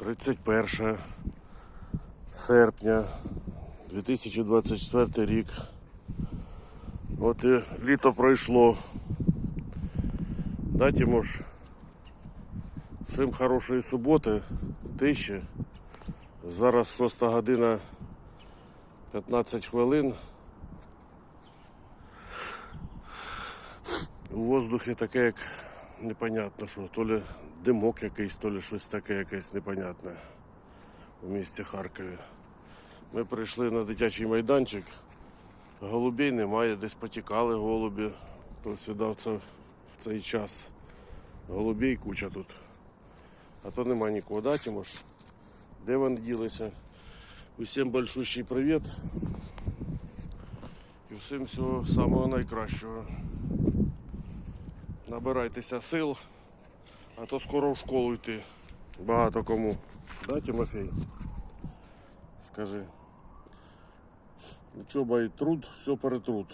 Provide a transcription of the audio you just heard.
31 серпня 2024 рік. От і літо пройшло. Да, Тимош? Всім хорошої суботи, тиші. Зараз 6 година 15 хвилин. У воздухі таке, як непонятно, що то ли димок якийсь, то ли щось таке якесь непонятне у місті Харкові. Ми прийшли на дитячий майданчик. Голубей немає, десь потікали голубі. То сюди в цей час. Голубей куча тут. А то нема нікого, да, Тимош? Де вони ділися? Усім большущий привіт. І всім всього самого найкращого. Набирайтеся сил, а то скоро в школу йти. Багато кому. Да, Тимофей? Скажи. Учеба і труд, все перетруд.